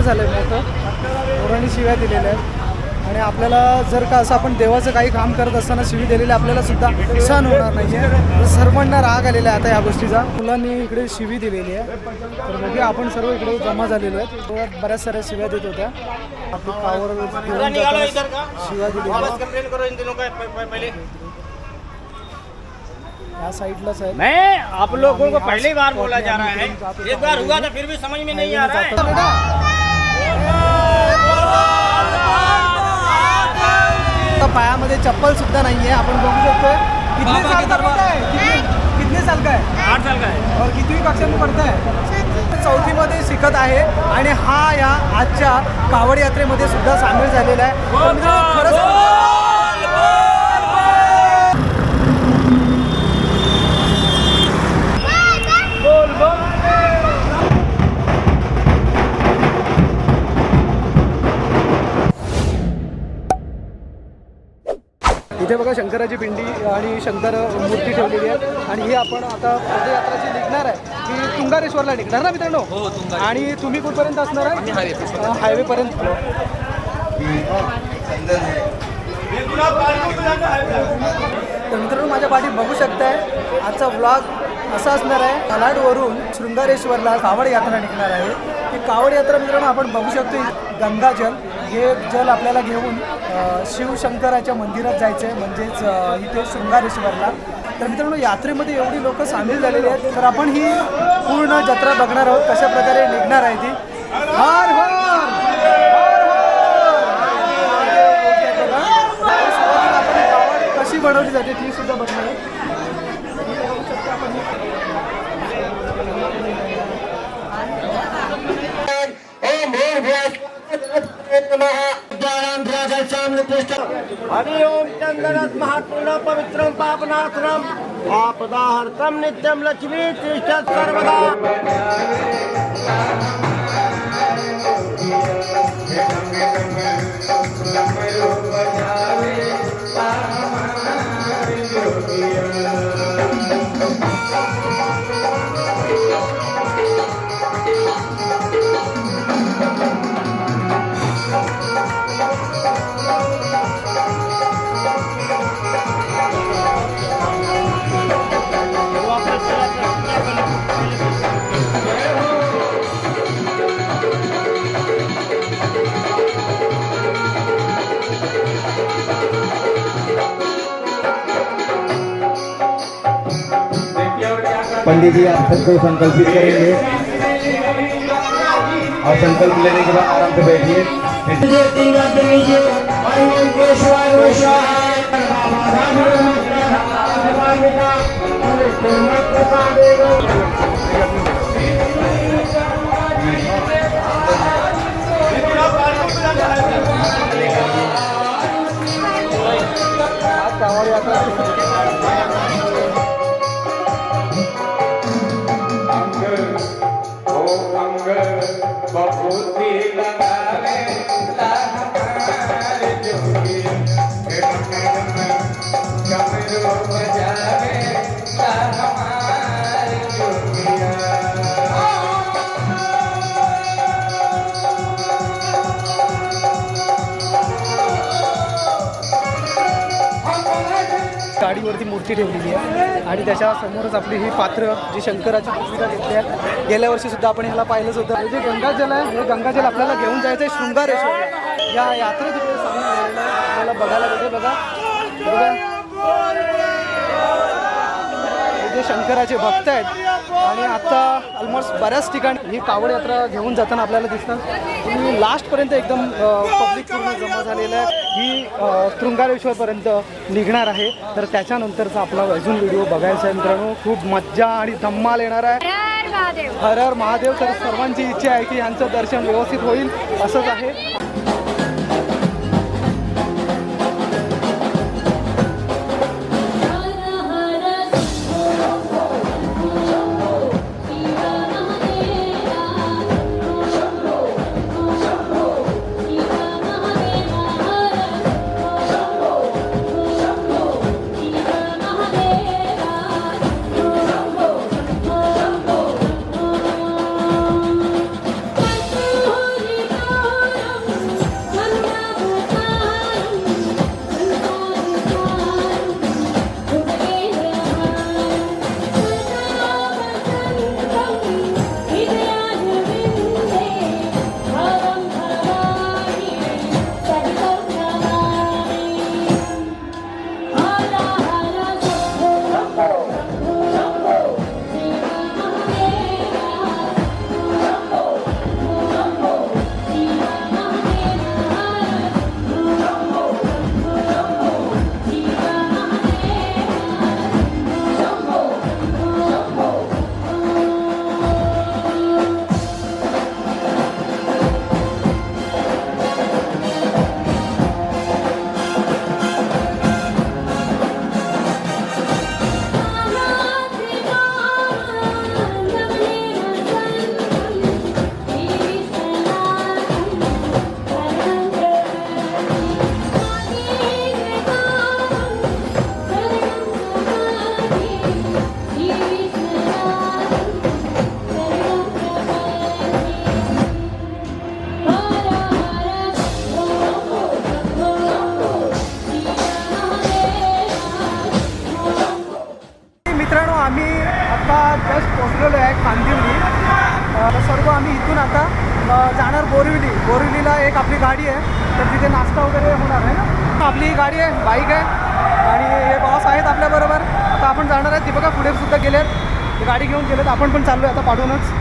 Banner झालं आहे मोठं पोरांनी शिव्या दिलेल्या आहेत. आणि आपल्याला जर का असं आपण देवाचं काही काम करत असताना शिवी दिलेली आपल्याला सुद्धा सहन होणार नाही आहे सर्वांना राग आलेला आहे आता या गोष्टीचा. मुलांनी इकडे शिवी दिलेली आहे. तर बघूया आपण सर्व इकडे जमा झालेलो आहेत. तो बऱ्याच साऱ्या शिव्या देत होत्या. आपली पावर घेऊन जाताना शिव्या दिलेल्या आहेत. कंप्लेन करो इन दिनों का प- प- पहले. या साईडलाच आहे मैं आप लोगों को पहली बार बोला जा रहा है. एक बार हुआ था फिर भी समझ में नहीं आ रहा है. आता पायामध्ये चप्पल सुद्धा नाहीये. आपण बघू शकतोय. कितने साल का बेटा है कितने- कितने साल का है आठ साल का है और कितवी कक्षा में पडत आहे चौथीमध्ये शिकत आहे आणि हा या आजच्या कावड यात्रेमध्ये सुद्धा सामील झालेला आहे. तर मित्रांनो, खरंच इथे बघा शंकराची पिंडी आणि शंकर मूर्ती ठेवलेली आहे. आणि ही आपण आता पदयात्रा जी निघणार आहे. ती तुंगारेश्वरला निघणार ना मित्रांनो? आणि तुम्ही कुठपर्यंत असणार आहे? हायवेपर्यंत तर मित्रांनो माझ्या पाठी बघू शकताय आजचा ब्लॉग असा असणार आहे. कराडवरून शृंगारेश्वरला कावड यात्रा निघणार आहे. ती कावड यात्रा मित्रांनो आपण बघू शकतो गंगाजल. हे जल आपल्याला घेऊन शिवशंकराच्या मंदिरात जायचं आहे म्हणजेच इथे शृंगारेश्वरला. तर मित्रांनो यात्रेमध्ये एवढी लोक सामील झालेली आहेत तर आपण ही पूर्ण जत्रा बघणार आहोत कशा प्रकारे निघणार आहे ती. हर कशी बनवली जाते ती सुद्धा बघणार आहे हरि ओम चंदनत महापूर्ण पवित्रम पापनाशनम आपदाहर्तम नित्यम लक्ष्मी तिष्ठत सर्वदा। पंडित जी आप सबको संकल्पित करेंगे। और संकल्प लेने के बाद आराम से बैठिए। आज गाडीवरती मूर्ती ठेवलेली आहे. आणि त्याच्या समोरच आपली ही पात्र जी शंकराची भूमिका घेतली आहे. गेल्या वर्षी सुद्धा आपण ह्याला पाहिलंच होतं. हे जे गंगाजल आहे हे गंगाजल आपल्याला घेऊन जायचं आहे शृंगारेश्वर. या यात्रेत इकडे आपल्याला बघायला भेटेल बघा. बघा जे शंकराचे भक्त आहेत. आणि आता ऑलमोस्ट बऱ्याच ठिकाणी ही कावड यात्रा घेऊन जाताना आपल्याला दिसतात तुम्ही लास्टपर्यंत एकदम पब्लिक पूर्ण जमा झालेलं आहे. ही अ, शृंगारेश्वरपर्यंत निघणार आहे. तर त्याच्यानंतरचा आपला अजून व्हिडिओ बघायचा आहे मित्रांनो. खूप मज्जा आणि धम्माल येणार आहे. हर हर महादेव. तर सर्वांची इच्छा आहे की यांचं दर्शन व्यवस्थित होईल. असंच आहे. चाललो आहे आता पाठवूनच.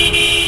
Thank you.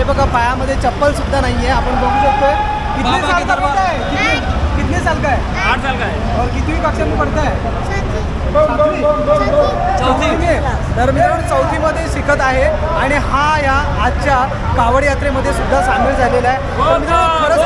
हे बघा पायामध्ये चप्पल सुद्धा नाहीये. आपण बघू शकतोय. कितने साल के बेटा है कितने कितने साल का है आठ साल का है और कितवी कक्षा में पढ़ता है? चौथी? तर मित्रांनो चौथीमध्ये शिकत आहे आणि हा या आजच्या कावड यात्रेमध्ये सुद्धा सामील झालेला आहे. खरंच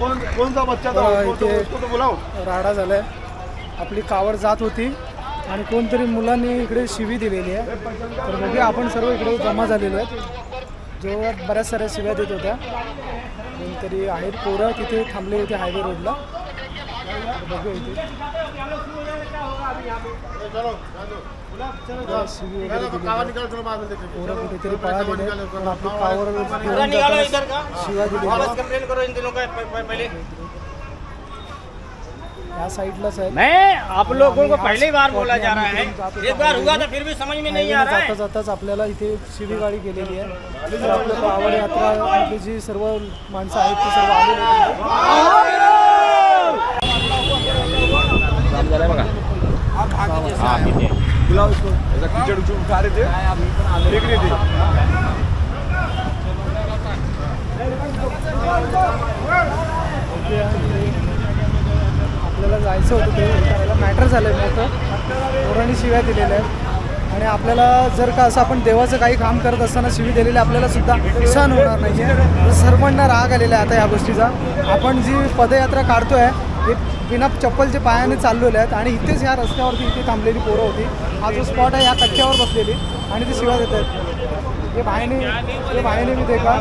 कौन कौन सा बच्चा था उसको तो इथे- उसको तो बुलाओ राडा झालाय. आपली कावड जात होती आणि कोणतरी मुलांनी इकडे शिवी दिलेली आहे. तर बघूया आपण सर्व इकडे जमा झालेलो आहेत. जो बऱ्याच साऱ्या शिव्या देत होत्या. कोणतरी आहेत पोरं तिथे थांबले होते हायवे रोडला बघूया इथे. कुठेतरी पळालेले आपली या आप लोगों को पहले ही बार बोला जा रहा है एक बार हुआ. था फिर भी समझ में नहीं आ रहा जाता है जाताच आपल्याला इथे शिवी गाडी गेलेली आहे तर आपलं यात्रा आपली जी सर्व माणसं आहेत ती सर्व आलेली आहेत. बुलाव इसको ऐसा कीचड़ उचड़ उठा रहे थे देख रहे थे आपल्याला जायचं होतं ते. करायला मॅटर झालं आहे मोठं पोरांनी शिव्या दिलेल्या आहेत. आणि आपल्याला जर का असं आपण देवाचं काही काम करत असताना शिवी दिलेली आपल्याला सुद्धा सहन होणार नाही आहे सर्वांना राग आलेला आहे आता या गोष्टीचा. आपण जी पदयात्रा काढतो आहे बिना चप्पलचे पायाने चाललेले आहेत आणि इथेच ह्या रस्त्यावरती इथे थांबलेली पोरं होती. हा जो स्पॉट आहे या कट्ट्यावर बसलेली आणि ती शिव्या देत आहेत. हे भाईने हे भाईने भी देखा.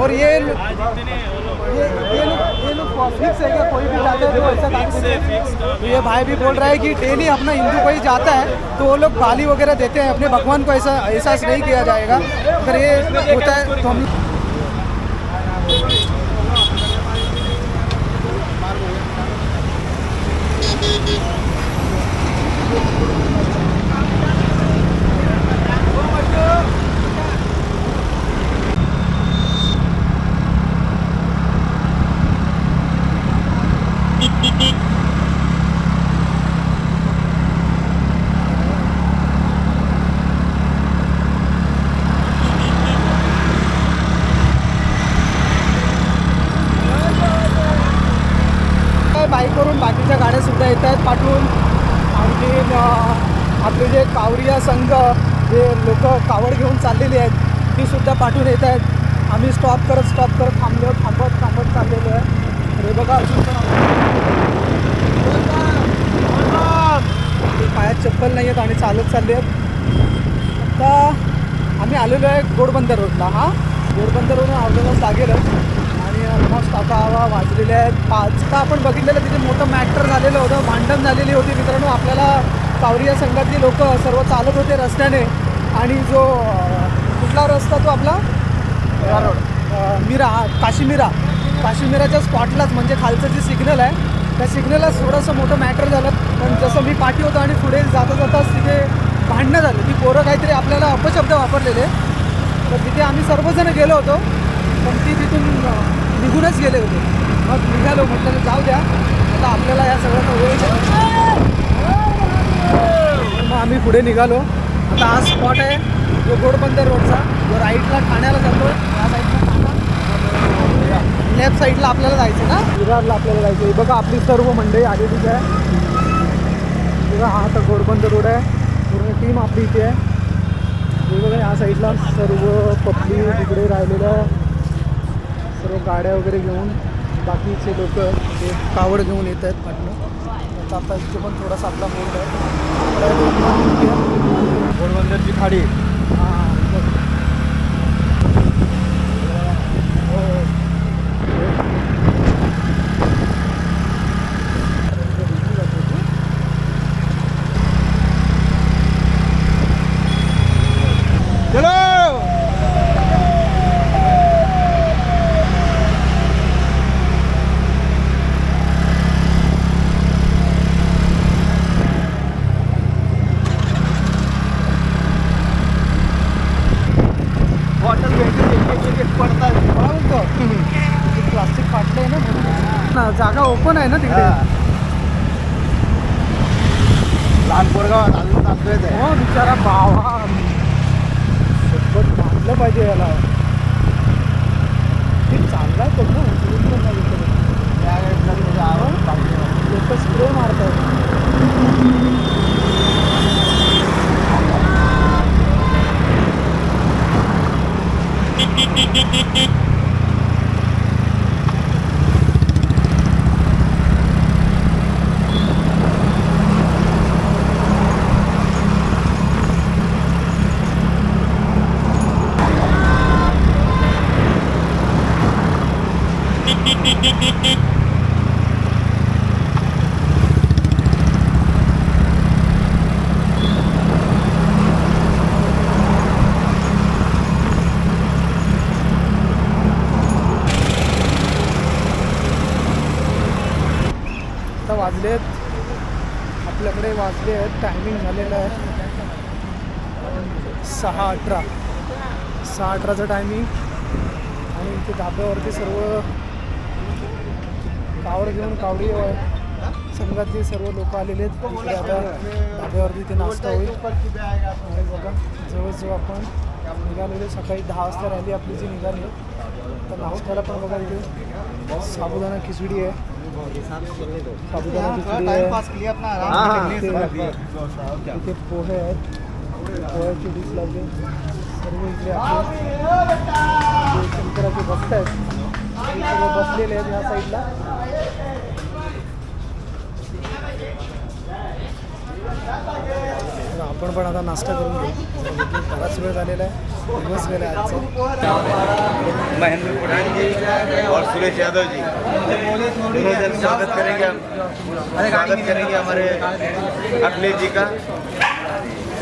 और ये ये ये लोग ये लोग फिक्स है क्या? कोई भी जाता है तो ऐसा काम तो ये भाई भी बोल रहा है कि डेली अपना हिंदू कोई जाता है तो वो लोग गाली वगैरह देते हैं। अपने भगवान को ऐसा एहसास नहीं किया जाएगा। अगर ये होता है तो हम Thank you. बाईकवरून बाकीच्या गाड्यासुद्धा येत आहेत पाठवून. आणखी आपले जे कावरिया संघ जे लोक कावड घेऊन चाललेली आहेत ती सुद्धा पाठवून येत आहेत. आम्ही स्टॉप करत स्टॉप करत थांबलो थांबत थांबत चाललेलो आहे. तर हे बघा अजून पण पायात चप्पल नाही आहेत आणि चालत चालले आहेत. आता आम्ही आलेलो आहे गोडबंदर रोडला हा? गोडबंदर रोडून अर्धा लागेलच. ऑलमोस्ट आता हवा वाजलेले आहेत पाच का आपण बघितलेलं तिथे मोठं मॅटर झालेलं होतं. भांडण झालेली होती. मित्रांनो आपल्याला कावरिया संघातली लोक सर्व चालत होते रस्त्याने. आणि जो कुठला रस्ता तो आपला? मिरा हा काशीमिरा. काशीमिराच्या स्पॉटलाच म्हणजे खालचं जे सिग्नल आहे त्या सिग्नलला थोडंसं मोठं मॅटर झालं. पण जसं मी पाठी होतो आणि पुढे जाता जाताच तिथे भांडणं झालं. ती पोरं काहीतरी आपल्याला अपशब्द वापरलेले. तर तिथे आम्ही सर्वजण गेलो होतो. पण ती तिथून निघूनच गेले होते. मग निघालो म्हटलं जाऊ द्या. आता आपल्याला या सगळ्याचा वेळ मग आम्ही पुढे निघालो. आता हा स्पॉट आहे. जो गोडबंदर रोडचा. जो राईटला ठाण्याला जातो. या साईडला लेफ्ट साईडला आपल्याला जायचं ना? विरारला आपल्याला जायचं आहे. बघा आपली सर्व मंडळी आलेलीच आहे बघा हा आता गोडबंदर रोड आहे. पूर्ण टीम आपली इथे आहे. बघा या साईडला सर्व पब्लिक तिकडे राहिलेलं सर्व गाड्या वगैरे घेऊन बाकीचे लोक जे कावड घेऊन येत आहेत पाठनं आता इथे पण थोडासा आपला बोर्ड आहे घोडबंदरची खाडी. हो. आपल्याकडे आहेत टायमिंग झालेलं आहे. सहा अठरा. सहा अठराचं टायमिंग आणि इथे धाब्यावरती सर्व कावड घेऊन कावडी संघातले सर्व लोक आलेले आहेत. आता धाब्यावरती ते नाश्ता होईल. आणि बघा जवळजवळ आपण निघालेले सकाळी दहा वाजता रॅली आपली जी निघाली तर नाश्त्याला पण बघा इथे साबुदाणा खिचडी आहे साबुदाणा खिचडी आहे इथे पोहे आहेत पोह्याची डिश लावली सर्व इथे शंकराचे भक्त आहेत सर्व बसलेले आहेत ह्या साईडला तर आपण पण आता नाश्ता करून घेऊ. बराच वेळ झालेला आहे. दिवस गेला आजचा. महेंद्र प्रधान जी और सुरेश यादव जी। दोनों जन स्वागत करेंगे हम। स्वागत करेंगे हमारे अखिलेश जी का।